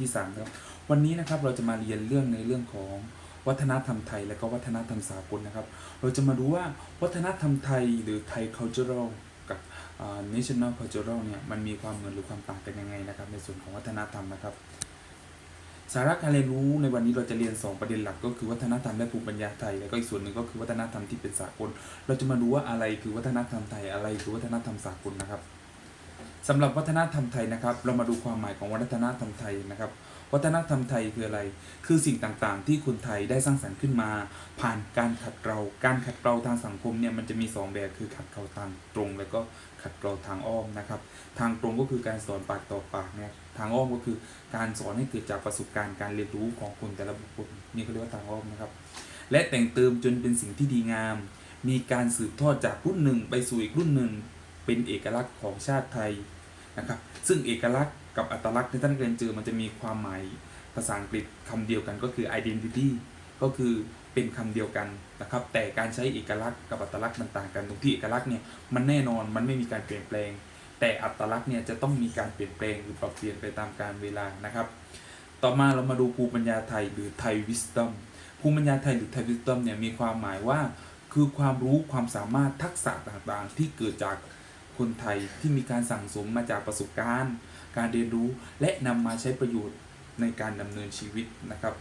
ที่สามครับ วันนี้นะครับเราจะมาเรียนเรื่องในเรื่องของวัฒนธรรมไทยและก็วัฒนธรรมสากลนะครับ เราจะมาดูว่าวัฒนธรรมไทยหรือไทย cultural กับอ่า national cultural เนี่ยมันมีความเหมือนหรือความต่างกันยังไงนะครับ ในส่วนของวัฒนธรรมนะครับ สาระการเรียนรู้ในวันนี้เราจะเรียน 2 ประเด็นหลัก ก็คือวัฒนธรรมและภูมิปัญญาไทย แล้วก็อีกส่วนหนึ่งก็คือวัฒนธรรมที่เป็นสากล เราจะมาดูว่าอะไรคือวัฒนธรรมไทยอะไรคือวัฒนธรรมสากลนะครับ สำหรับวัฒนธรรมไทยนะครับ เรามาดูความหมายของวัฒนธรรมไทยนะครับ วัฒนธรรมไทยคืออะไร คือสิ่งต่างๆ ที่คนไทยได้สร้างสรรค์ขึ้นมา ผ่านการขัดเกลาการขัดเกลาทางสังคมเนี่ยมันจะมีสองแบบคือขัดเกลาทางตรง แล้วก็ขัดเกลาทางอ้อมนะครับ ทางตรงก็คือการสอนปากต่อปากเนี่ยทางอ้อมก็คือการสอนให้เกิดจากประสบการณ์การเรียนรู้ของคนแต่ละบุคคลนี่เขาเรียกว่าทางอ้อมนะครับและแต่งเติมจนเป็นสิ่งที่ดีงาม มีการสืบทอดจากรุ่นหนึ่งไปสู่อีกรุ่นหนึ่ง เป็นเอกลักษณ์ของชาติไทยนะครับ ซึ่งเอกลักษณ์กับอัตลักษณ์ที่ท่านเรียนเจอมันจะมีความหมายภาษาอังกฤษคำเดียวกันก็คือ identity ก็คือเป็นคำเดียวกันนะครับ แต่การใช้เอกลักษณ์กับอัตลักษณ์มันต่างกันตรงที่เอกลักษณ์เนี่ยมันแน่นอนมันไม่มีการเปลี่ยนแปลง แต่อัตลักษณ์เนี่ยจะต้องมีการเปลี่ยนแปลงหรือปรับเปลี่ยนไปตามกาลเวลานะครับ ต่อมาเรามาดูภูมิปัญญาไทยหรือไทยวิสตอมภูมิปัญญาไทยหรือไทยวิสตอมเนี่ยมีความหมายว่าคือความรู้ความสามารถทักษะต่างๆ ที่เกิดจาก คนไทยที่มีการสั่งสมมาจากประสบการณ์ การเรียนรู้และนำมาใช้ประโยชน์ในการดำเนินชีวิตนะครับ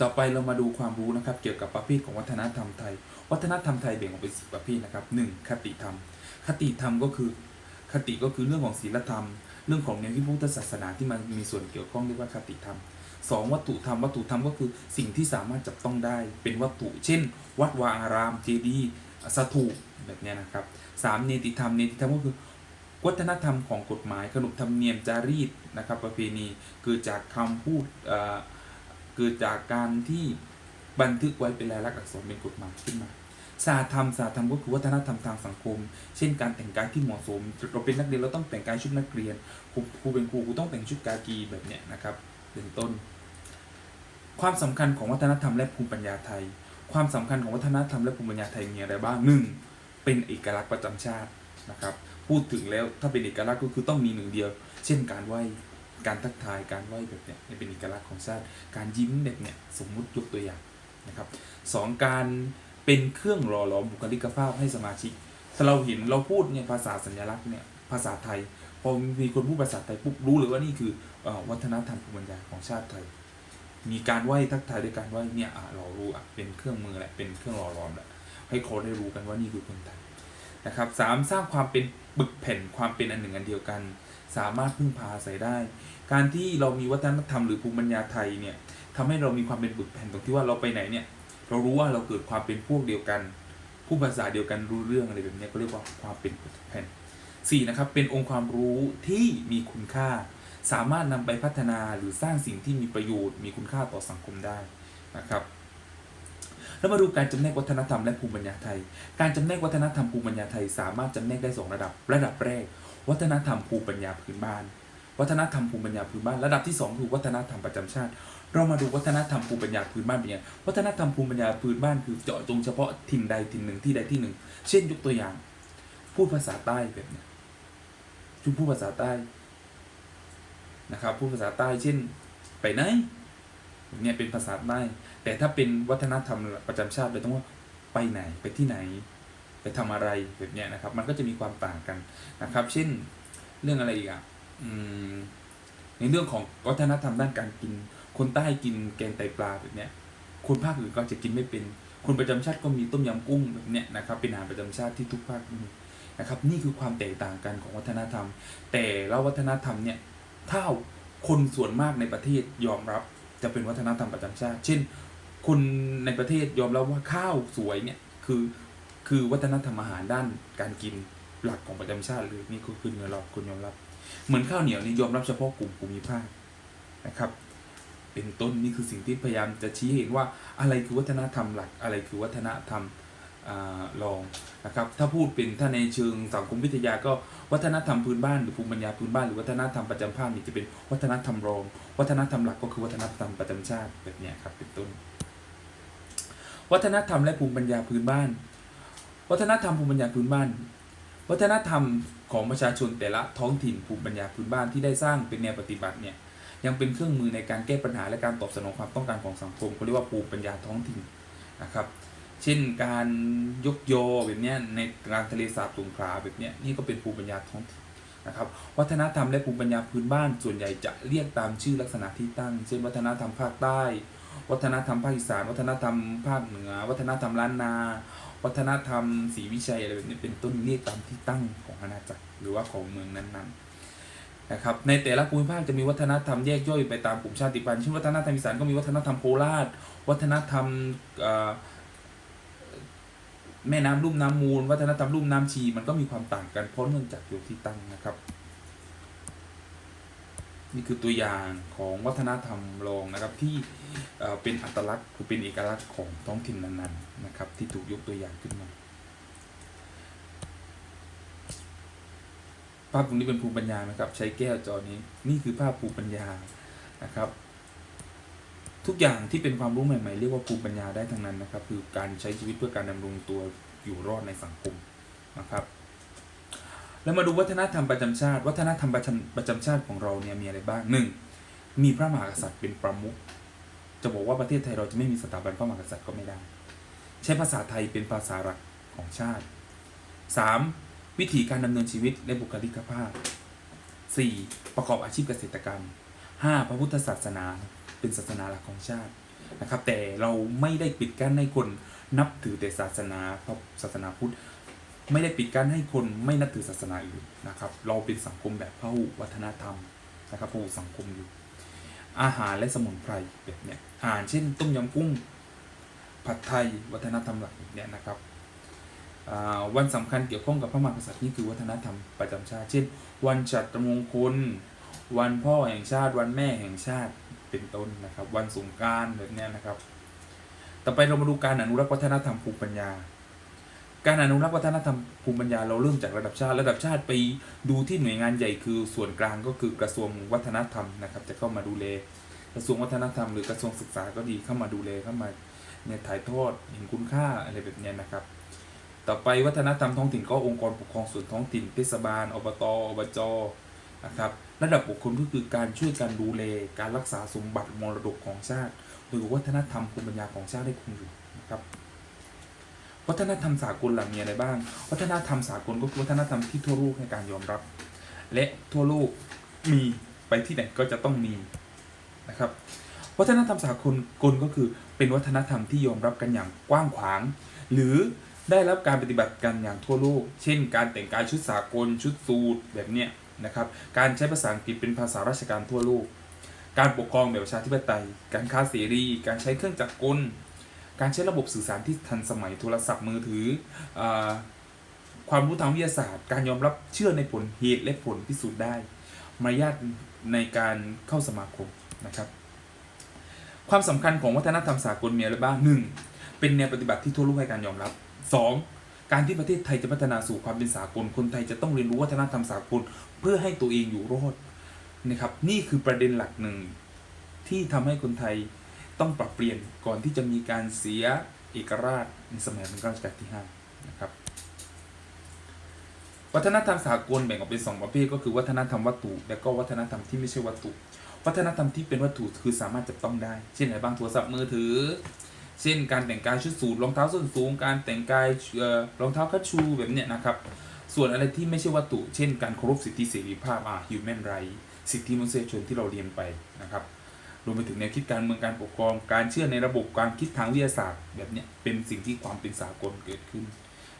ต่อไปเรามาดูความรู้นะครับ เกี่ยวกับประเภทของวัฒนธรรมไทย วัฒนธรรมไทยแบ่งออกเป็นสิประเภทนะครับหนึ่งคติธรรม คติธรรมก็คือคติก็คือเรื่องของศีลธรรม เรื่องของแนวคิดพุทธศาสนาที่มันมีส่วนเกี่ยวข้องเรียกว่าคติธรรมสองวัตถุธรรม วัตถุธรรมก็คือสิ่งที่สามารถจับต้องได้ เป็นวัตถุ เช่น วัดวาอาราม เจดีย์ สถูปแบบเนี้ยนะครับสามเนติธรรมเนติธรรมก็คือวัฒนธรรมของกฎหมายขนบธรรมเนียมจารีตนะครับประเพณีเกิดจากคำพูดเอ่อเกิดจากการที่บันทึกไว้เป็นลายลักษณ์อักษรเป็นกฎหมายขึ้นมาศาสตร์ธรรมศาสตร์ธรรมก็คือวัฒนธรรมทางสังคม เช่นการแต่งกายที่เหมาะสมเราเป็นนักเรียนเราต้องแต่งกายชุดนักเรียนครูเป็นครูครูต้องแต่งชุดกากีแบบเนี้ยนะครับเป็นต้น ความสำคัญของวัฒนธรรมและภูมิปัญญาไทย ความสำคัญของวัฒนธรรมและภูมิปัญญาไทยมีอะไรบ้างหนึ่งเป็นเอกลักษณ์ประจำชาตินะครับ พูดถึงแล้วถ้าเป็นเอกลักษณ์ก็คือต้องมีหนึ่งเดียว เช่นการไหว้การทักทายการไหว้แบบเนี้ยเป็นเอกลักษณ์ของชาติ การยิ้มแบบเนี้ยสมมุติยกตัวอย่างนะครับสองการเป็นเครื่องหล่อหลอมบุคลิกภาพให้สมาชิกถ้าเราเห็นเราพูดเนี่ยภาษาสัญลักษณ์เนี่ยภาษาไทยพอมีคนพูดภาษาไทยปุ๊บรู้เลยว่านี่คืออวัฒนธรรมภูมิปัญญาของชาติไทย มีการไหว้ทักทายด้วยการไหว้เนี่ยอะเรารู้อะเป็นเครื่องมือแหละเป็นเครื่องหล่อหลอมแหละให้คนได้รู้กันว่านี่คือคนไทยนะครับสามสร้างความเป็นปึกแผ่นความเป็นอันหนึ่งอันเดียวกัน สามารถพึ่งพาอาศัยได้ การที่เรามีวัฒนธรรมหรือภูมิปัญญาไทยเนี่ยทำให้เรามีความเป็นปึกแผ่นตรงที่ว่าเราไปไหนเนี่ยเรารู้ว่าเราเกิดความเป็นพวกเดียวกันพูดภาษาเดียวกันรู้เรื่องอะไรแบบนี้ก็เรียกว่าความเป็นปึกแผ่นสี่นะครับเป็นองค์ความรู้ที่มีคุณค่า สามารถนำไปพัฒนาหรือสร้างสิ่งที่มีประโยชน์ มีคุณค่าต่อสังคมได้นะครับแล้วมาดูการจำแนกวัฒนธรรมและภูมิปัญญาไทย การจำแนกวัฒนธรรมภูมิปัญญาไทย สามารถจำแนกได้สองระดับ ระดับแรก วัฒนธรรมภูมิปัญญาพื้นบ้าน วัฒนธรรมภูมิปัญญาพื้นบ้าน ระดับที่สองคือวัฒนธรรมประจำชาติ เรามาดูวัฒนธรรมภูมิปัญญาพื้นบ้านเป็นยังไงวัฒนธรรมภูมิปัญญาพื้นบ้านคือเจาะจงเฉพาะถิ่นใดถิ่นหนึ่งที่ใดที่หนึ่ง เช่นยกตัวอย่าง พูดภาษาใต้แบบเนี้ยชุพูดภาษาใต้ นะครับพูดภาษาใต้เช่นไปไหนเนี่ยเป็นภาษาใต้แต่ถ้าเป็นวัฒนธรรมประจำชาติเลยต้องว่าไปไหนไปที่ไหน ไปทำอะไรแบบเนี้ยนะครับ มันก็จะมีความต่างกันนะครับ เช่นเรื่องอะไรอีกอะอืมในเรื่องของวัฒนธรรมด้านการกิน คนใต้กินแกงไตปลาแบบเนี้ยคนภาคอื่นก็จะกินไม่เป็น คนประจำชาติก็มีต้มยำกุ้งแบบเนี้ยนะครับ เป็นอาหารประจำชาติที่ทุกภาคมีนะครับ นี่คือความแตกต่างกันของวัฒนธรรม แต่ละวัฒนธรรมเนี่ย ถ้าคนส่วนมากในประเทศยอมรับจะเป็นวัฒนธรรมประจำชาติ เช่น คนในประเทศยอมรับว่าข้าวสวยเนี่ยคือคือวัฒนธรรมอาหารด้านการกินหลักของประจำชาติเลยนี่ก็คือเงินเราคนยอมรับ เหมือนข้าวเหนียวนี่ยอมรับเฉพาะกลุ่มภูมิภาคนะครับ เป็นต้นนี่คือสิ่งที่พยายามจะชี้เห็นว่าอะไรคือวัฒนธรรมหลักอะไรคือวัฒนธรรม อารองนะครับถ้าพูดเป็นถ้าในเชิงสังคมวิทยาก็วัฒนธรรมพื้นบ้านหรือภูมิปัญญาพื้นบ้านหรือวัฒนธรรมประจำภาคนี่จะเป็นวัฒนธรรมรอง วัฒนธรรมหลักก็คือวัฒนธรรมประจำชาติแบบนี้ครับเป็นต้น วัฒนธรรมและภูมิปัญญาพื้นบ้าน วัฒนธรรมภูมิปัญญาพื้นบ้าน วัฒนธรรมของประชาชนแต่ละท้องถิ่นภูมิปัญญาพื้นบ้านที่ได้สร้างเป็นแนวปฏิบัติเนี่ยยังเป็นเครื่องมือในการแก้ปัญหาและการตอบสนองความต้องการของสังคมเขาเรียกว่าภูมิปัญญาท้องถิ่นนะครับ เช่นการยกโยแบบนี้ในกลารทะเลสาบสงขลาแบบนี้นี่ก็เป็นภูมิปัญญาท้องถิ่นนะครับวัฒนธรรมและภูมิปัญญาพื้นบ้านส่วนใหญ่จะเรียกตามชื่อลักษณะที่ตั้ง เช่น วัฒนธรรมภาคใต้ วัฒนธรรมภาคอีสาน วัฒนธรรมภาคเหนือ วัฒนธรรมล้านนา วัฒนธรรมศรีวิชัยอะไรแบบนี้เป็นต้นเรียกตามที่ตั้งของอาณาจักรหรือว่าของเมืองนั้นๆนะครับในแต่ละภูมิภาคจะมีวัฒนธรรมแยกย่อยไปตามกลุ่มชาติพันธุ์เช่นวัฒนธรรมอีสานก็มีวัฒนธรรมโคราช วัฒนธรรมอ่อ แม่น้ำลุ่มน้ำมูล วัฒนธรรมลุ่มน้ำชี มันก็มีความต่างกันเพราะเนื่องจากอยู่ที่ตั้งนะครับ นี่คือตัวอย่างของวัฒนธรรมรองนะครับที่เอ่อเป็นอัตลักษณ์คือเป็นเอกลักษณ์ของท้องถิ่นนั้นๆนะครับ ที่ถูกยกตัวอย่างขึ้นมาภาพตรงนี้เป็นภูมิปัญญานะครับ ใช้แก้วจอนี้นี่คือภาพภูมิปัญญานะครับ ทุกอย่างที่เป็นความรู้ใหม่ๆ เรียกว่าภูมิปัญญาได้ทั้งนั้นนะครับ คือการใช้ชีวิตเพื่อการดำรงตัวอยู่รอดในสังคมนะครับ แล้วมาดูวัฒนธรรมประจำชาติ วัฒนธรรมประจำประจำชาติของเราเนี่ยมีอะไรบ้างหนึ่งมีพระมหากษัตริย์เป็นประมุขจะบอกว่าประเทศไทยเราจะไม่มีสถาบันพระมหากษัตริย์ก็ไม่ได้ ใช้ภาษาไทยเป็นภาษาหลักของชาติ 3. วิธีการดำเนินชีวิตและบุคลิกภาพ 4. ประกอบอาชีพเกษตรกรรม 5. พระพุทธศาสนา เป็นศาสนาหลักของชาตินะครับ แต่เราไม่ได้ปิดกั้นให้คนนับถือแต่ศาสนาพระศาสนาพุทธไม่ได้ปิดกั้นให้คนไม่นับถือศาสนาอื่นนะครับ เราเป็นสังคมแบบพหุวัฒนธรรมนะครับพหุสังคมอยู่ อาหารและสมุนไพรแบบเนี้ยอาหารเช่น ต้มยำกุ้งผัดไทยวัฒนธรรมหลักเนี้ยนะครับวันสำคัญเกี่ยวข้องกับพระมหากษัตริย์นี่คือวัฒนธรรมประจำชาติ เช่น วันจัตมงคล วันพ่อแห่งชาติ วันแม่แห่งชาติ เป็นต้นนะครับ วันสงการแบบนี้นะครับ ต่อไปเรามาดูการอนุรักษ์วัฒนธรรมภูมิปัญญา การอนุรักษ์วัฒนธรรมภูมิปัญญาเราเริ่มจากระดับชาติ ระดับชาติไปดูที่หน่วยงานใหญ่คือส่วนกลางก็คือกระทรวงวัฒนธรรมนะครับ จะเข้ามาดูแลกระทรวงวัฒนธรรมหรือกระทรวงศึกษาก็ดีเข้ามาดูแลเข้ามาเนี่ยถ่ายทอดเห็นคุณค่าอะไรแบบนี้นะครับ ต่อไปวัฒนธรรมท้องถิ่นก็องค์กรปกครองส่วนท้องถิ่นเทศบาลอบตอบจ นะครับระดับบุคคลก็คือการช่วยการดูแลการรักษาสมบัติมรดกของชาติหรือวัฒนธรรมภูมิปัญญาของชาติได้คงอยู่นะครับวัฒนธรรมสากลหลังมีอะไรบ้าง วัฒนธรรมสากลก็คือวัฒนธรรมที่ทั่วโลกให้การยอมรับ และทั่วโลกมีไปที่ไหนก็จะต้องมีนะครับวัฒนธรรมสากลกลก็คือเป็นวัฒนธรรมที่ยอมรับกันอย่างกว้างขวาง หรือได้รับการปฏิบัติกันอย่างทั่วโลก เช่น การแต่งกายชุดสากลชุดสูทแบบเนี้ย นะครับ การใช้ภาษาอังกฤษเป็นภาษาราชการทั่วโลก การปกครองแบบประชาธิปไตย การค้าเสรี การใช้เครื่องจักรกล การใช้ระบบสื่อสารที่ทันสมัยโทรศัพท์มือถืออความรู้ทางวิทยาศาสตร์ การยอมรับเชื่อในผลเหตุและผลพิสูจน์ได้ มารยาทในการเข้าสมาคมนะครับ ความสำคัญของวัฒนธรรมสากลมีอะไรบ้างหนึ่งเป็นแนวปฏิบัติที่ทั่วโลกให้การยอมรับสอง การที่ประเทศไทยจะพัฒนาสู่ความเป็นสากล คนไทยจะต้องเรียนรู้วัฒนธรรมสากล เพื่อให้ตัวเองอยู่รอดนะครับ นี่คือประเด็นหลักหนึ่งที่ทำให้คนไทยต้องปรับเปลี่ยนก่อนที่จะมีการเสียเอกราชในสมัยรัชกาลที่ห้านะครับ วัฒนธรรมสากลแบ่งออกเป็นสองประเภทก็คือวัฒนธรรมวัตถุ และก็วัฒนธรรมที่ไม่ใช่วัตถุ วัฒนธรรมที่เป็นวัตถุคือสามารถจับต้องได้ เช่นอะไรบ้างโทรศัพท์มือถือ เช่นการแต่งกายชุดสูทรองเท้าส้นสูง การแต่งกายเอ่อรองเท้าคัชชูแบบเนี้ยนะครับ ส่วนอะไรที่ไม่ใช่วัตถุ เช่น การเคารพสิทธิเสรีภาพอ่า human right สิทธิมนุษยชนที่เราเรียนไปนะครับรวมไปถึงแนวคิดการเมืองการปกครอง การเชื่อในระบบการคิดทางวิทยาศาสตร์แบบเนี้ยเป็นสิ่งที่ความเป็นสากลเกิดขึ้น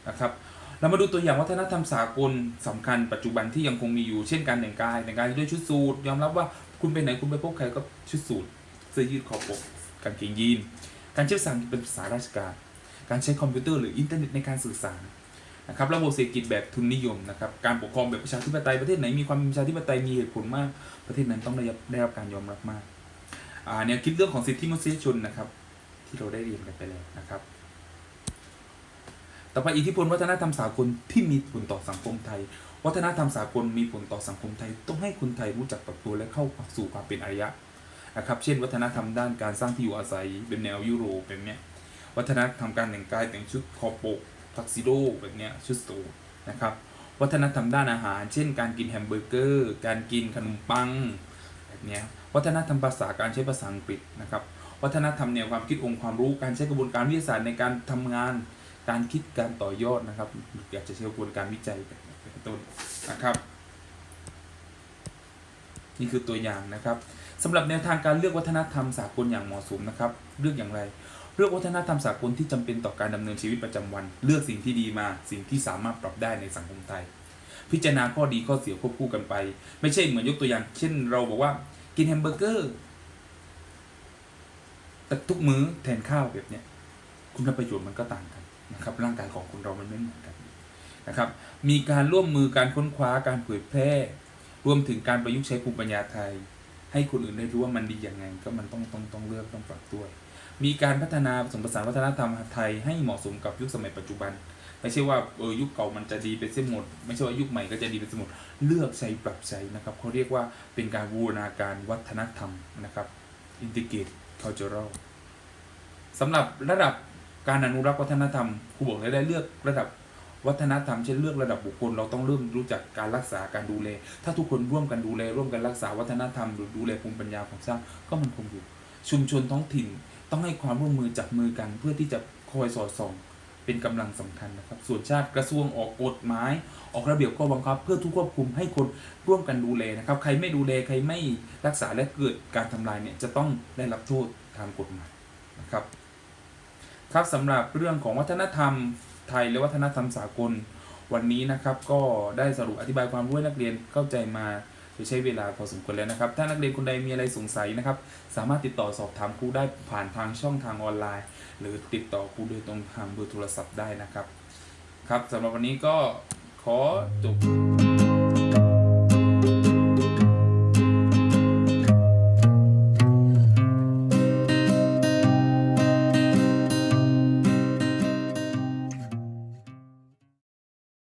นะครับเรามาดูตัวอย่างวัฒนธรรมสากลสำคัญปัจจุบันที่ยังคงมีอยู่เช่นการแต่งกายแต่งกายด้วยชุดสูทยอมรับว่าคุณไปไหนคุณไปพบใครก็ชุดสูทเสื้อยืดคอปกกางเกงยีน การใช้ภาษาอังกฤษเป็นภาษาราชการ การใช้คอมพิวเตอร์หรืออินเทอร์เน็ตในการสื่อสารนะครับระบบเศรษฐกิจแบบทุนนิยมนะครับการปกครองแบบประชาธิปไตยประเทศไหนมีความประชาธิปไตยมีเหตุผลมาก ประเทศนั้นต้องได้รับได้รับการยอมรับมากอ่าแนวคิดเรื่องของสิทธิมนุษยชนนะครับ ที่เราได้เรียนกันไปแล้วนะครับต่อไปอิทธิพลวัฒนธรรมสากลที่มีผลต่อสังคมไทย วัฒนธรรมสากลมีผลต่อสังคมไทย ต้องให้คนไทยรู้จักปรับตัวและเข้าสู่ความเป็นอารยะ นะครับ เช่น วัฒนธรรมด้านการสร้างที่อยู่อาศัยเป็นแนวยุโรปแบบเนี้ย วัฒนธรรมการแต่งกายแต่งชุดคอปกทักซิโดแบบเนี้ยชุดสูทนะครับ วัฒนธรรมด้านอาหาร เช่น การกินแฮมเบอร์เกอร์ การกินขนมปังแบบเนี้ย วัฒนธรรมภาษาการใช้ภาษาอังกฤษนะครับ วัฒนธรรมแนวความคิดองค์ความรู้ การใช้กระบวนการวิทยาศาสตร์ในการทำงาน การคิดการต่อยอดนะครับ อยากจะใช้กระบวนการวิจัยเป็นต้นนะครับ นี่คือตัวอย่างนะครับสำหรับแนวทางการเลือกวัฒนธรรมสากลอย่างเหมาะสมนะครับ เลือกอย่างไร เลือกวัฒนธรรมสากลที่จำเป็นต่อการดำเนินชีวิตประจำวัน เลือกสิ่งที่ดีมา สิ่งที่สามารถปรับได้ในสังคมไทย พิจารณาข้อดีข้อเสียควบคู่กันไป ไม่ใช่เหมือนยกตัวอย่าง เช่น เราบอกว่ากินแฮมเบอร์เกอร์แต่ทุกมื้อแทนข้าวแบบเนี้ยคุณประโยชน์มันก็ต่างกันนะครับ ร่างกายของคนเรามันไม่เหมือนกันนะครับ มีการร่วมมือการค้นคว้าการเผยแพร่ รวมถึงการประยุกต์ใช้ภูมิปัญญาไทย ให้คนอื่นได้รู้ว่ามันดีอย่างไง ก็มันต้องต้องต้องเลือกต้องปรับด้วมีการพัฒนาผสมผสานวัฒนธรรมไทยให้เหมาะสมกับยุคสมัยปัจจุบัน ไม่ใช่ว่าเออยุคเก่ามันจะดีไปเสียหมด ไม่ใช่ว่ายุคใหม่ก็จะดีไปเสียหมด เลือกใช้ปรับใช้นะครับเขาเรียกว่าเป็นการบูรณาการวัฒนธรรมนะครับ integrate cultural สำหรับระดับการอนุรักษ์วัฒนธรรมครูบอกเลยได้เลือกระดับ วัฒนธรรมเช่นเลือกระดับบุคคล เราต้องเริ่มรู้จักการรักษาการดูแล ถ้าทุกคนร่วมกันดูแลร่วมกันรักษาวัฒนธรรมหรือดูแลภูมิปัญญาของชาติก็มันคงอยู่ ชุมชนท้องถิ่นต้องให้ความร่วมมือจับมือกันเพื่อที่จะคอยสอดส่องเป็นกำลังสำคัญนะครับ ส่วนชาติกระทรวงออกกฎหมาย ออกระเบียบข้อบังคับ เพื่อทุกควบคุมให้คนร่วมกันดูแลนะครับ ใครไม่ดูแลใครไม่รักษาและเกิดการทำลายเนี่ยจะต้องได้รับโทษทางกฎหมายนะครับ ครับสำหรับเรื่องของวัฒนธรรม ไทย และวัฒนธรรมสากล วันนี้นะครับก็ได้สรุปอธิบายความรู้ให้นักเรียนเข้าใจมาโดยใช้เวลาพอสมควรแล้วนะครับ ถ้านักเรียนคนใดมีอะไรสงสัยนะครับ สามารถติดต่อสอบถามครูได้ผ่านทางช่องทางออนไลน์ หรือติดต่อครูโดยตรงทางเบอร์โทรศัพท์ได้นะครับ ครับสำหรับวันนี้ก็ขอจบ